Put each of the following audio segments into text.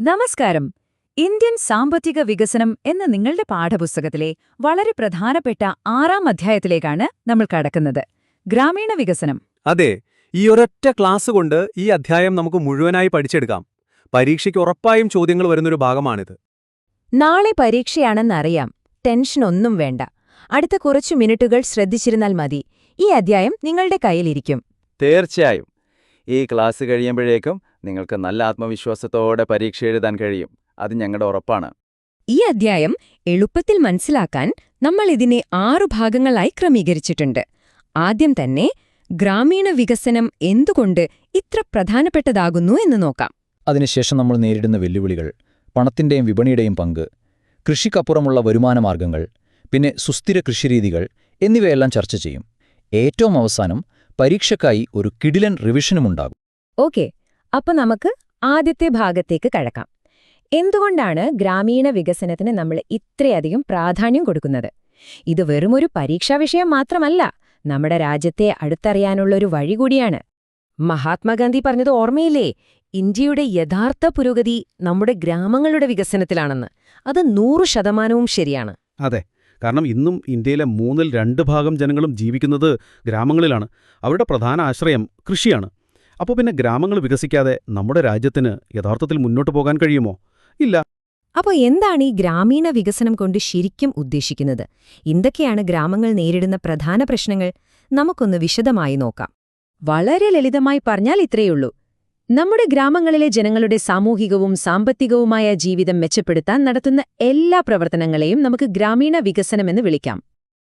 നമസ്കാരം. ഇന്ത്യൻ സാമ്പത്തിക വികസനം എന്ന നിങ്ങളുടെ പാഠപുസ്തകത്തിലെ വളരെ പ്രധാനപ്പെട്ട ആറാം അധ്യായത്തിലേക്കാണ് നമ്മൾ കടക്കുന്നത്. ഗ്രാമീണ വികസനം. അതെ ഈ ഒരൊറ്റ ക്ലാസ് കൊണ്ട് ഈ അധ്യായം നമുക്ക് മുഴുവനായി പഠിച്ചെടുക്കാം. പരീക്ഷയ്ക്ക് ഉറപ്പായും ചോദ്യങ്ങൾ വരുന്നൊരു ഭാഗമാണിത്. നാളെ പരീക്ഷയാണെന്നറിയാം. ടെൻഷനൊന്നും വേണ്ട. അടുത്ത കുറച്ചു മിനിറ്റുകൾ ശ്രദ്ധിച്ചിരുന്നാൽ മതി. ഈ അധ്യായം നിങ്ങളുടെ കയ്യിലിരിക്കും. തീർച്ചയായും. ഈ ക്ലാസ് കഴിയുമ്പോഴേക്കും നിങ്ങൾക്ക് നല്ല ആത്മവിശ്വാസത്തോടെ പരീക്ഷ എഴുതാൻ കഴിയും. അത് ഞങ്ങളുടെ ഉറപ്പാണ്. ഈ അധ്യായം എളുപ്പത്തിൽ മനസ്സിലാക്കാൻ നമ്മൾ ഇതിനെ ആറു ഭാഗങ്ങളായി ക്രമീകരിച്ചിട്ടുണ്ട്. ആദ്യം തന്നെ ഗ്രാമീണ വികസനം എന്തുകൊണ്ട് ഇത്ര പ്രധാനപ്പെട്ടതാകുന്നു എന്ന് നോക്കാം. അതിനുശേഷം നമ്മൾ നേരിടുന്ന വെല്ലുവിളികൾ പണത്തിന്റെയും വിപണിയുടെയും പങ്ക് കൃഷിക്കപ്പുറമുള്ള വരുമാനമാർഗങ്ങൾ പിന്നെ സുസ്ഥിര കൃഷിരീതികൾ എന്നിവയെല്ലാം ചർച്ച ചെയ്യും. ഏറ്റവും അവസാനം പരീക്ഷയ്ക്കായി ഒരു കിടിലൻ റിവിഷനുമുണ്ടാകും ഓക്കെ അപ്പൊ നമുക്ക് ആദ്യത്തെ ഭാഗത്തേക്ക് കഴക്കാം എന്തുകൊണ്ടാണ് ഗ്രാമീണ വികസനത്തിന് നമ്മൾ ഇത്രയധികം പ്രാധാന്യം കൊടുക്കുന്നത്? ഇത് വെറുമൊരു പരീക്ഷാ വിഷയം മാത്രമല്ല നമ്മുടെ രാജ്യത്തെ അടുത്തറിയാനുള്ള ഒരു വഴി കൂടിയാണ്. മഹാത്മാഗാന്ധി പറഞ്ഞത് ഓർമ്മയില്ലേ? ഇന്ത്യയുടെ യഥാർത്ഥ പുരോഗതി നമ്മുടെ ഗ്രാമങ്ങളുടെ വികസനത്തിലാണെന്ന്. അത് നൂറു ശതമാനവും ശരിയാണ്. അതെ. കാരണം ഇന്നും ഇന്ത്യയിലെ മൂന്നിൽ രണ്ട് ഭാഗം ജനങ്ങളും ജീവിക്കുന്നത് ഗ്രാമങ്ങളിലാണ്. അവരുടെ പ്രധാന ആശ്രയം കൃഷിയാണ്. അപ്പോൾ പിന്നെ ഗ്രാമങ്ങൾ വികസിക്കാതെ നമ്മുടെ രാജ്യത്തിന് യഥാർത്ഥത്തിൽ മുന്നോട്ട് പോകാൻ കഴിയുമോ? ഇല്ല. അപ്പോൾ എന്താണ് ഈ ഗ്രാമീണ വികസനം കൊണ്ട് ശരിക്കും ഉദ്ദേശിക്കുന്നത്? എന്തൊക്കെയാണ് ഗ്രാമങ്ങൾ നേരിടുന്ന പ്രധാന പ്രശ്നങ്ങൾ? നമുക്കൊന്ന് വിശദമായി നോക്കാം. വളരെ ലളിതമായി പറഞ്ഞാൽ ഇത്രയുള്ളൂ നമ്മുടെ ഗ്രാമങ്ങളിലെ ജനങ്ങളുടെ സാമൂഹികവും സാമ്പത്തികവുമായ ജീവിതം മെച്ചപ്പെടുത്താൻ നടത്തുന്ന എല്ലാ പ്രവർത്തനങ്ങളെയും നമുക്ക് ഗ്രാമീണ വികസനമെന്ന് വിളിക്കാം.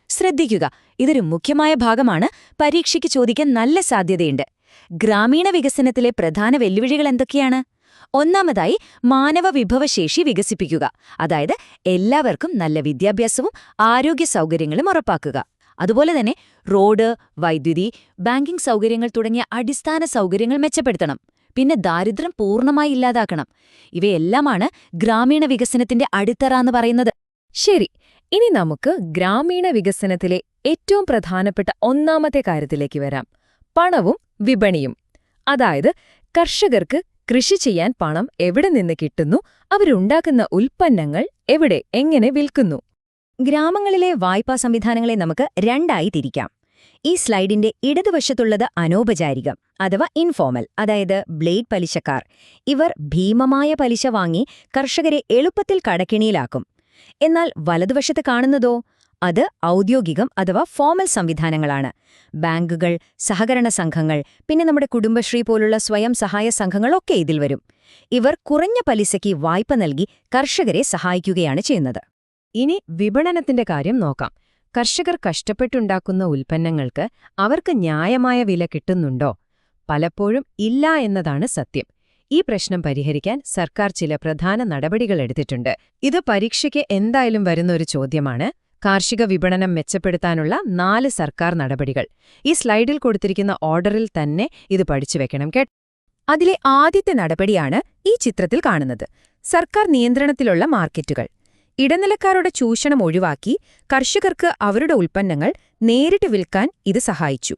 ശ്രദ്ധിക്കുക ഇതൊരു മുഖ്യമായ ഭാഗമാണ്. പരീക്ഷയ്ക്ക് ചോദിക്കാൻ നല്ല സാധ്യതയുണ്ട്. ഗ്രാമീണ വികസനത്തിലെ പ്രധാന വെല്ലുവിളികൾ എന്തൊക്കെയാണ്? ഒന്നാമതായി മാനവ വിഭവശേഷി വികസിപ്പിക്കുക. അതായത് എല്ലാവർക്കും നല്ല വിദ്യാഭ്യാസവും ആരോഗ്യ സൗകര്യങ്ങളും ഉറപ്പാക്കുക. അതുപോലെ തന്നെ റോഡ് വൈദ്യുതി ബാങ്കിംഗ് സൗകര്യങ്ങൾ തുടങ്ങിയ അടിസ്ഥാന സൗകര്യങ്ങൾ മെച്ചപ്പെടുത്തണം. പിന്നെ ദാരിദ്ര്യം പൂർണമായി ഇല്ലാതാക്കണം. ഇവയെല്ലാമാണ് ഗ്രാമീണ വികസനത്തിന്റെ അടിത്തറ എന്ന് പറയുന്നത്. ശരി ഇനി നമുക്ക് ഗ്രാമീണ വികസനത്തിലെ ഏറ്റവും പ്രധാനപ്പെട്ട ഒന്നാമത്തെ കാര്യത്തിലേക്ക് വരാം. പണവും വിപണിയും. അതായത് കർഷകർക്ക് കൃഷി ചെയ്യാൻ പണം എവിടെ നിന്ന് കിട്ടുന്നു അവരുണ്ടാക്കുന്ന ഉൽപ്പന്നങ്ങൾ എവിടെ എങ്ങനെ വിൽക്കുന്നു. ഗ്രാമങ്ങളിലെ വായ്പാ സംവിധാനങ്ങളെ നമുക്ക് രണ്ടായി തിരിക്കാം. ഈ സ്ലൈഡിന്റെ ഇടതുവശത്തുള്ളത് അനൗപചാരികം അഥവാ ഇൻഫോമൽ അതായത് ബ്ലേഡ് പലിശക്കാർ. ഇവർ ഭീമമായ പലിശ വാങ്ങി കർഷകരെ എളുപ്പത്തിൽ കടക്കിണിയിലാക്കും. എന്നാൽ വലതുവശത്ത് കാണുന്നതോ അത് ഔദ്യോഗികം അഥവാ ഫോമൽ സംവിധാനങ്ങളാണ്. ബാങ്കുകൾ സഹകരണ സംഘങ്ങൾ പിന്നെ നമ്മുടെ കുടുംബശ്രീ പോലുള്ള സ്വയം സഹായ സംഘങ്ങളൊക്കെ ഇതിൽ വരും. ഇവർ കുറഞ്ഞ പലിശയ്ക്ക് വായ്പ നൽകി കർഷകരെ സഹായിക്കുകയാണ് ചെയ്യുന്നത്. ഇനി വിപണനത്തിന്റെ കാര്യം നോക്കാം. കർഷകർ കഷ്ടപ്പെട്ടുണ്ടാക്കുന്ന ഉൽപ്പന്നങ്ങൾക്ക് അവർക്ക് ന്യായമായ വില കിട്ടുന്നുണ്ടോ? പലപ്പോഴും ഇല്ല എന്നതാണ് സത്യം. ഈ പ്രശ്നം പരിഹരിക്കാൻ സർക്കാർ ചില പ്രധാന നടപടികൾ എടുത്തിട്ടുണ്ട്. ഇത് പരീക്ഷയ്ക്ക് എന്തായാലും വരുന്ന ഒരു ചോദ്യമാണ്. കാർഷിക വിപണനം മെച്ചപ്പെടുത്താനുള്ള നാല് സർക്കാർ നടപടികൾ. ഈ സ്ലൈഡിൽ കൊടുത്തിരിക്കുന്ന ഓർഡറിൽ തന്നെ ഇത് പഠിച്ചു വെക്കണം കേട്ടോ. അതിലെ ആദ്യത്തെ നടപടിയാണ് ഈ ചിത്രത്തിൽ കാണുന്നത്. സർക്കാർ നിയന്ത്രണത്തിലുള്ള മാർക്കറ്റുകൾ. ഇടനിലക്കാരുടെ ചൂഷണം ഒഴിവാക്കി കർഷകർക്ക് അവരുടെ ഉൽപ്പന്നങ്ങൾ നേരിട്ട് വിൽക്കാൻ ഇത് സഹായിച്ചു.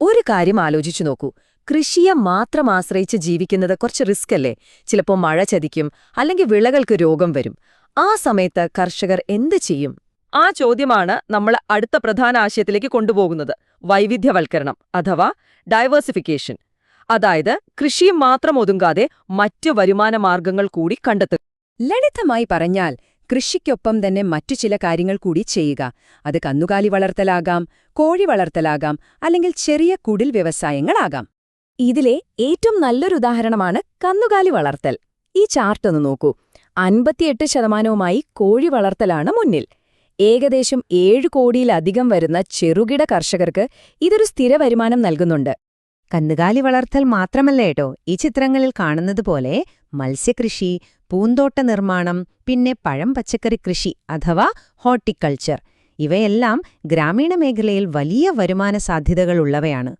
ഒരു കാര്യം ആലോചിച്ചു നോക്കൂ. കൃഷിയെ മാത്രം ആശ്രയിച്ച് ജീവിക്കുന്നത് കുറച്ച് റിസ്ക് അല്ലേ? ചിലപ്പോൾ മഴ ചതിക്കും അല്ലെങ്കിൽ വിളകൾക്ക് രോഗം വരും. ആ സമയത്ത് കർഷകർ എന്ത് ചെയ്യും? ആ ചോദ്യമാണ് നമ്മൾ അടുത്ത പ്രധാന ആശയത്തിലേക്ക് കൊണ്ടുപോകുന്നത്. വൈവിധ്യവൽക്കരണം അഥവാ ഡൈവേഴ്സിഫിക്കേഷൻ. അതായത് കൃഷി മാത്രം ഒതുങ്ങാതെ മറ്റു വരുമാന മാർഗങ്ങൾ കൂടി കണ്ടെത്തുക. ലളിതമായി പറഞ്ഞാൽ കൃഷിക്കൊപ്പം തന്നെ മറ്റു ചില കാര്യങ്ങൾ കൂടി ചെയ്യുക. അത് കന്നുകാലി വളർത്തലാകാം കോഴി വളർത്തലാകാം അല്ലെങ്കിൽ ചെറിയ കുടിൽ വ്യവസായങ്ങളാകാം. ഇതിലെ ഏറ്റവും നല്ലൊരു ഉദാഹരണമാണ് കന്നുകാലി വളർത്തൽ. ഈ ചാർട്ടൊന്ന് നോക്കൂ. അൻപത്തിയെട്ട് ശതമാനവുമായി കോഴി വളർത്തലാണ് മുന്നിൽ. ഏകദേശം ഏഴ് കോടിയിലധികം വരുന്ന ചെറുകിട കർഷകർക്ക് ഇതൊരു സ്ഥിര വരുമാനം നൽകുന്നുണ്ട്. കന്നുകാലി വളർത്തൽ മാത്രമല്ല കേട്ടോ ഈ ചിത്രങ്ങളിൽ കാണുന്നത് പോലെ മത്സ്യകൃഷി പൂന്തോട്ട നിർമ്മാണം പിന്നെ പഴം പച്ചക്കറി കൃഷി അഥവാ ഹോർട്ടിക്കൾച്ചർ. ഇവയെല്ലാം ഗ്രാമീണ മേഖലയിൽ വലിയ വരുമാന സാധ്യതകളുള്ളവയാണ്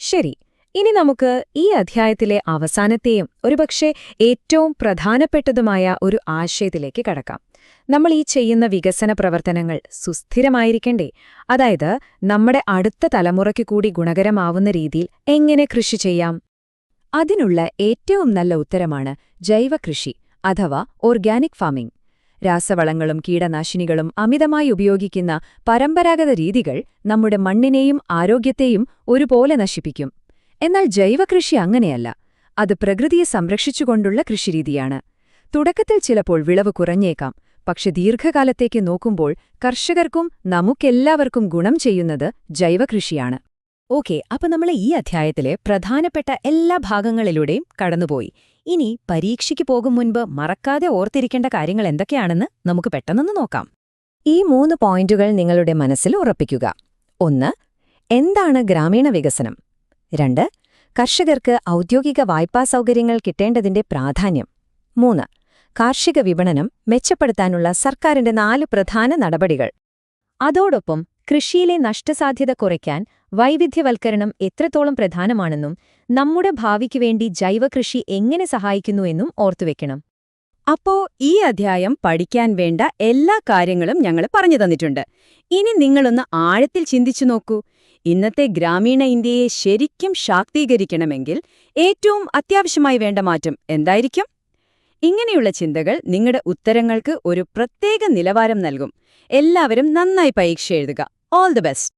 ശരി ഇനി നമുക്ക് ഈ അധ്യായത്തിലെ അവസാനത്തെയും ഒരുപക്ഷെ ഏറ്റവും പ്രധാനപ്പെട്ടതുമായ ഒരു ആശയത്തിലേക്ക് കടക്കാം. നമ്മൾ ഈ ചെയ്യുന്ന വികസന പ്രവർത്തനങ്ങൾ സുസ്ഥിരമായിരിക്കണ്ടേ? അതായത് നമ്മുടെ അടുത്ത തലമുറയ്ക്ക് കൂടി ഗുണകരമാവുന്ന രീതിയിൽ എങ്ങനെ കൃഷി ചെയ്യാം? അതിനുള്ള ഏറ്റവും നല്ല ഉത്തരമാണ് ജൈവകൃഷി അഥവാ ഓർഗാനിക് ഫാമിംഗ്. രാസവളങ്ങളും കീടനാശിനികളും അമിതമായി ഉപയോഗിക്കുന്ന പരമ്പരാഗത രീതികൾ നമ്മുടെ മണ്ണിനെയും ആരോഗ്യത്തെയും ഒരുപോലെ നശിപ്പിക്കും. എന്നാൽ ജൈവകൃഷി അങ്ങനെയല്ല. അത് പ്രകൃതിയെ സംരക്ഷിച്ചുകൊണ്ടുള്ള കൃഷിരീതിയാണ്. തുടക്കത്തിൽ ചിലപ്പോൾ വിളവ് കുറഞ്ഞേക്കാം. പക്ഷെ ദീർഘകാലത്തേക്ക് നോക്കുമ്പോൾ കർഷകർക്കും നമുക്കെല്ലാവർക്കും ഗുണം ചെയ്യുന്നത് ജൈവകൃഷിയാണ്. ഓക്കെ അപ്പൊ നമ്മൾ ഈ അധ്യായത്തിലെ പ്രധാനപ്പെട്ട എല്ലാ ഭാഗങ്ങളിലൂടെയും കടന്നുപോയി. ഇനി പരീക്ഷയ്ക്ക് പോകും മുൻപ് മറക്കാതെ ഓർത്തിരിക്കേണ്ട കാര്യങ്ങൾ എന്തൊക്കെയാണെന്ന് നമുക്ക് പെട്ടെന്നൊന്ന് നോക്കാം. ഈ മൂന്ന് പോയിന്റുകൾ നിങ്ങളുടെ മനസ്സിൽ ഉറപ്പിക്കുക. ഒന്ന് എന്താണ് ഗ്രാമീണ വികസനം? രണ്ട് കർഷകർക്ക് ഔദ്യോഗിക വായ്പാ സൗകര്യങ്ങൾ കിട്ടേണ്ടതിന്റെ പ്രാധാന്യം. മൂന്ന് കാർഷിക വിപണനം മെച്ചപ്പെടുത്താനുള്ള സർക്കാരിന്റെ നാല് പ്രധാന നടപടികൾ. അതോടൊപ്പം കൃഷിയിലെ നഷ്ടസാധ്യത കുറയ്ക്കാൻ വൈവിധ്യവൽക്കരണം എത്രത്തോളം പ്രധാനമാണെന്നും നമ്മുടെ ഭാവിക്കുവേണ്ടി ജൈവകൃഷി എങ്ങനെ സഹായിക്കുന്നുവെന്നും ഓർത്തുവെക്കണം. അപ്പോ ഈ അധ്യായം പഠിക്കാൻ വേണ്ട എല്ലാ കാര്യങ്ങളും ഞങ്ങൾ പറഞ്ഞു തന്നിട്ടുണ്ട്. ഇനി നിങ്ങളൊന്ന് ആഴത്തിൽ ചിന്തിച്ചു നോക്കൂ. ഇന്നത്തെ ഗ്രാമീണ ഇന്ത്യയെ ശരിക്കും ശാക്തീകരിക്കണമെങ്കിൽ ഏറ്റവും അത്യാവശ്യമായി വേണ്ട മാറ്റം എന്തായിരിക്കും? ഇങ്ങനെയുള്ള ചിന്തകൾ നിങ്ങളുടെ ഉത്തരങ്ങൾക്ക് ഒരു പ്രത്യേക നിലവാരം നൽകും. എല്ലാവരും നന്നായി പരീക്ഷ എഴുതുക. All the best